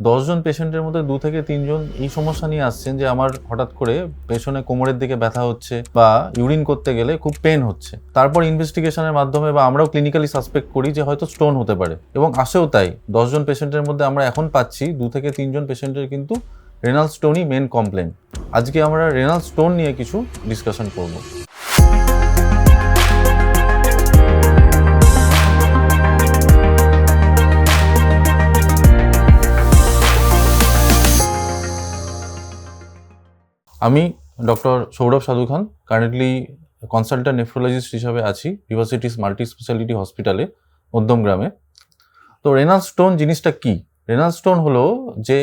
দশজন পেশেন্টের মধ্যে দু থেকে তিনজন এই সমস্যা নিয়ে আসছেন যে আমার হঠাৎ করে পেছনে কোমরের দিকে ব্যথা হচ্ছে বা ইউরিন করতে গেলে খুব পেন হচ্ছে। তারপর ইনভেস্টিগেশনের মাধ্যমে বা আমরাও ক্লিনিক্যালি সাসপেক্ট করি যে হয়তো স্টোন হতে পারে। এবং আসেও তাই, দশজন পেশেন্টের মধ্যে আমরা এখন পাচ্ছি দু থেকে তিনজন পেশেন্টের কিন্তু রেনাল স্টোনই মেন কমপ্লেন আজকে আমরা রেনাল স্টোন নিয়ে কিছু ডিসকাশন করব। আমি ডক্টর সৌরভ সাধু খান কারেন্টলি কনসালট্যান্ট নেফ্রোলজিস্ট হিসাবে আছি ইউনিভার্সিটিস মাল্টি স্পেশালিটি হসপিটালে মধ্যমগ্রামে তো রেনাল স্টোন জিনিসটা কি? রেনাল স্টোন হলো যে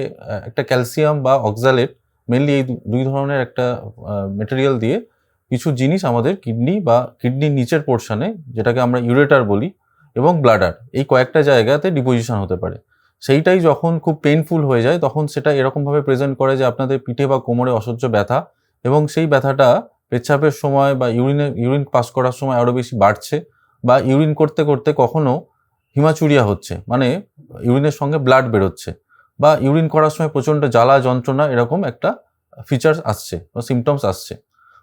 একটা ক্যালসিয়াম বা অক্সালেট মেনলি এই দুই ধরনের একটা মেটেরিয়াল দিয়ে কিছু জিনিস আমাদের কিডনি বা কিডনির নিচের পোর্শনে যেটাকে আমরা ইউরেটার বলি, এবং ব্লাডার এই কয়েকটা জায়গাতে ডিপোজিশন হতে পারে। সেইটাই যখন খুব পেইনফুল হয়ে যায়, তখন সেটা এরকমভাবে প্রেজেন্ট করে যে আপনাদের পিঠে বা কোমরে অসহ্য ব্যথা এবং সেই ব্যথাটা পেচ্ছাপের সময় বা ইউরিনে ইউরিন পাস করার সময় আরও বেশি বাড়ছে বা ইউরিন করতে করতে কখনো হিমাচুরিয়া হচ্ছে মানে ইউরিনের সঙ্গে ব্লাড বেরোচ্ছে বা ইউরিন করার সময় প্রচণ্ড জ্বালা, যন্ত্রণা এরকম একটা ফিচার্স আসছে বা সিমটমস আসছে।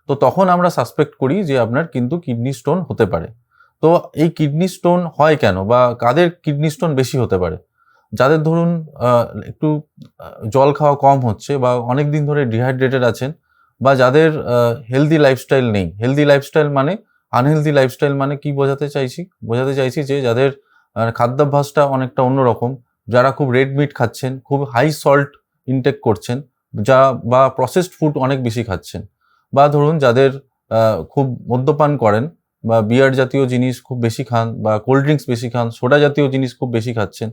তো তখন আমরা সাসপেক্ট করি যে আপনার কিন্তু কিডনি স্টোন হতে পারে। তো এই কিডনি স্টোন হয় কেন বা কাদের কিডনি স্টোন বেশি হতে পারে? যাদের ধরুন একটু জল খাওয়া কম হচ্ছে বা অনেক দিন ধরে ডিহাইড্রেটেড আছেন বা যাদের হেলদি লাইফস্টাইল নেই। হেলদি লাইফস্টাইল মানে আনহেলদি লাইফস্টাইল মানে কি বোঝাতে চাইছি? বোঝাতে চাইছি যে যাদের খাদ্যাভ্যাসটা অনেকটা অন্যরকম, যারা খুব রেড মিট খাচ্ছেন, খুব হাই সল্ট ইনটেক করছেন, যা, বা প্রসেসড ফুড অনেক বেশি খাচ্ছেন। বা ধরুন, যাদের খুব মদ্যপান করেন বা বিয়ার জাতীয় জিনিস খুব বেশি খান বা কোল্ড ড্রিঙ্কস বেশি খান সোডা জাতীয় জিনিস খুব বেশি খাচ্ছেন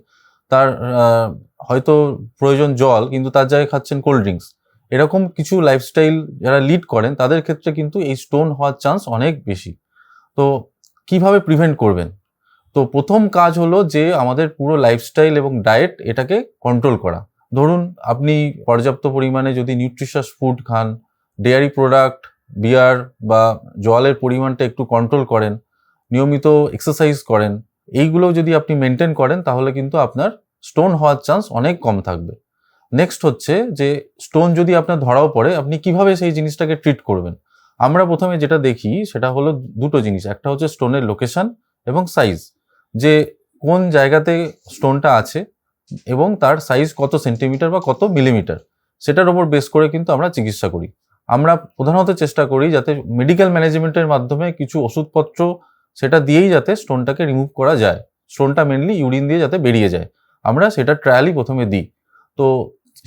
তার হয়তো প্রয়োজন জল, কিন্তু তার জায়গায় খাচ্ছেন কোল্ড ড্রিঙ্কস এরকম কিছু লাইফস্টাইল যারা লিড করেন, তাদের ক্ষেত্রে কিন্তু এই স্টোন হওয়ার চান্স অনেক বেশি। তো কীভাবে প্রিভেন্ট করবেন? তো প্রথম কাজ হলো যে আমাদের পুরো লাইফস্টাইল এবং ডায়েট এটাকে কন্ট্রোল করা। ধরুন, আপনি পর্যাপ্ত পরিমাণে যদি নিউট্রিশাস ফুড খান ডেয়ারি প্রোডাক্ট বিয়ার বা জলের পরিমাণটা একটু কন্ট্রোল করেন, নিয়মিত এক্সারসাইজ করেন, এইগুলো যদি আপনি মেনটেন করেন, তাহলে কিন্তু আপনার স্টোন হওয়ার চান্স অনেক কম থাকবে। নেক্সট হচ্ছে যে, স্টোন যদি আপনার ধরাও পড়ে, আপনি কীভাবে সেই জিনিসটাকে ট্রিট করবেন? আমরা প্রথমে যেটা দেখি, সেটা হলো দুটো জিনিস। একটা হচ্ছে স্টোনের লোকেশন এবং সাইজ। যে, কোন জায়গাতে স্টোনটা আছে এবং তার সাইজ কত সেন্টিমিটার বা কত মিলিমিটার, সেটার ওপর বেস করে কিন্তু আমরা চিকিৎসা করি। আমরা প্রধানত চেষ্টা করি যাতে মেডিকেল ম্যানেজমেন্টের মাধ্যমে কিছু ওষুধপত্র সেটা দিয়েই যাতে স্টোনটাকে রিমুভ করা যায়। স্টোনটা মেনলি ইউরিন দিয়ে যাতে বেরিয়ে যায়। আমরা সেটা ট্রায়ালই প্রথমে দিই। তো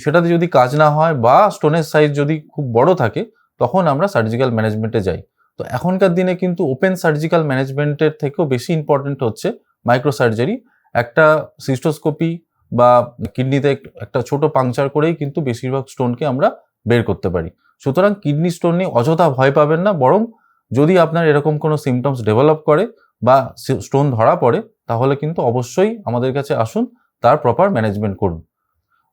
সেটাতে যদি কাজ না হয় বা স্টোনের সাইজ যদি খুব বড় থাকে, তখন আমরা সার্জিক্যাল ম্যানেজমেন্টে যাই। তো এখনকার দিনে কিন্তু ওপেন সার্জিক্যাল ম্যানেজমেন্টের থেকেও বেশি ইম্পর্টেন্ট হচ্ছে মাইক্রো সার্জারি একটা সিস্টোস্কোপি বা কিডনিতে একটা ছোট পাংচার করেই কিন্তু বেশিরভাগ স্টোনকে আমরা বের করতে পারি। সুতরাং কিডনি স্টোন নিয়ে অযথা ভয় পাবেন না, বরং যদি আপনার এরকম কোনো সিমটমস ডেভেলপ করে বা স্টোন ধরা পড়ে, তাহলে কিন্তু অবশ্যই আমাদের কাছে আসুন। প্রপার ম্যানেজমেন্ট করুন।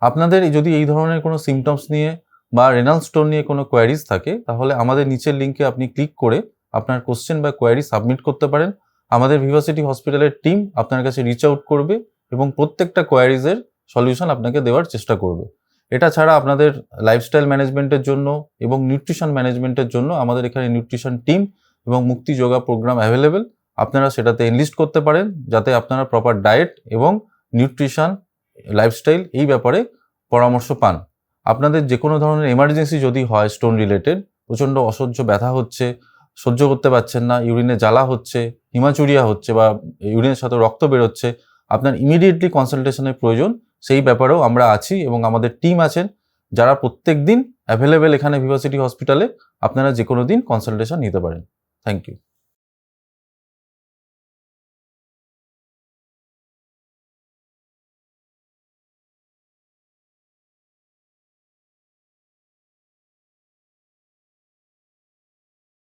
আপনাদের যদি এই ধরনের কোনো সিমটমস নিয়ে বা রেনাল স্টোন নিয়ে কোনো কোয়ারিজ থাকে, তাহলে আমাদের নিচের লিঙ্কে আপনি ক্লিক করে আপনার কোশ্চেন বা কোয়ারি সাবমিট করতে পারেন। আমাদের ভিভার্সিটি হসপিটালের টিম আপনার কাছে রিচ আউট করবে এবং প্রত্যেকটা কোয়ারিজের সলিউশন আপনাকে দেওয়ার চেষ্টা করবে। এটা ছাড়া আপনাদের লাইফস্টাইল ম্যানেজমেন্টের জন্য এবং নিউট্রিশন ম্যানেজমেন্টের জন্য আমাদের এখানে নিউট্রিশন টিম এবং মুক্তি যোগা প্রোগ্রাম অ্যাভেলেবেল আপনারা সেটাতে এনলিস্ট করতে পারেন যাতে আপনারা প্রপার ডায়েট এবং নিউট্রিশন, লাইফস্টাইল এই ব্যাপারে পরামর্শ পান। আপনাদের যে কোনো ধরনের এমার্জেন্সি যদি হয় স্টোন রিলেটেড, প্রচণ্ড অসহ্য ব্যথা হচ্ছে, সহ্য করতে পারছেন না, ইউরিনে জ্বালা হচ্ছে, হিমাচুরিয়া হচ্ছে বা ইউরিনের সাথে রক্ত বেরোচ্ছে, আপনার ইমিডিয়েটলি কনসালটেশনের প্রয়োজন, সেই ব্যাপারেও আমরা আছি এবং আমাদের টিম আছেন যারা প্রত্যেক দিন অ্যাভেলেবেল এখানে ভিভার্সিটি হসপিটালে আপনারা যে কোনো দিন কনসালটেশন নিতে পারেন। Thank you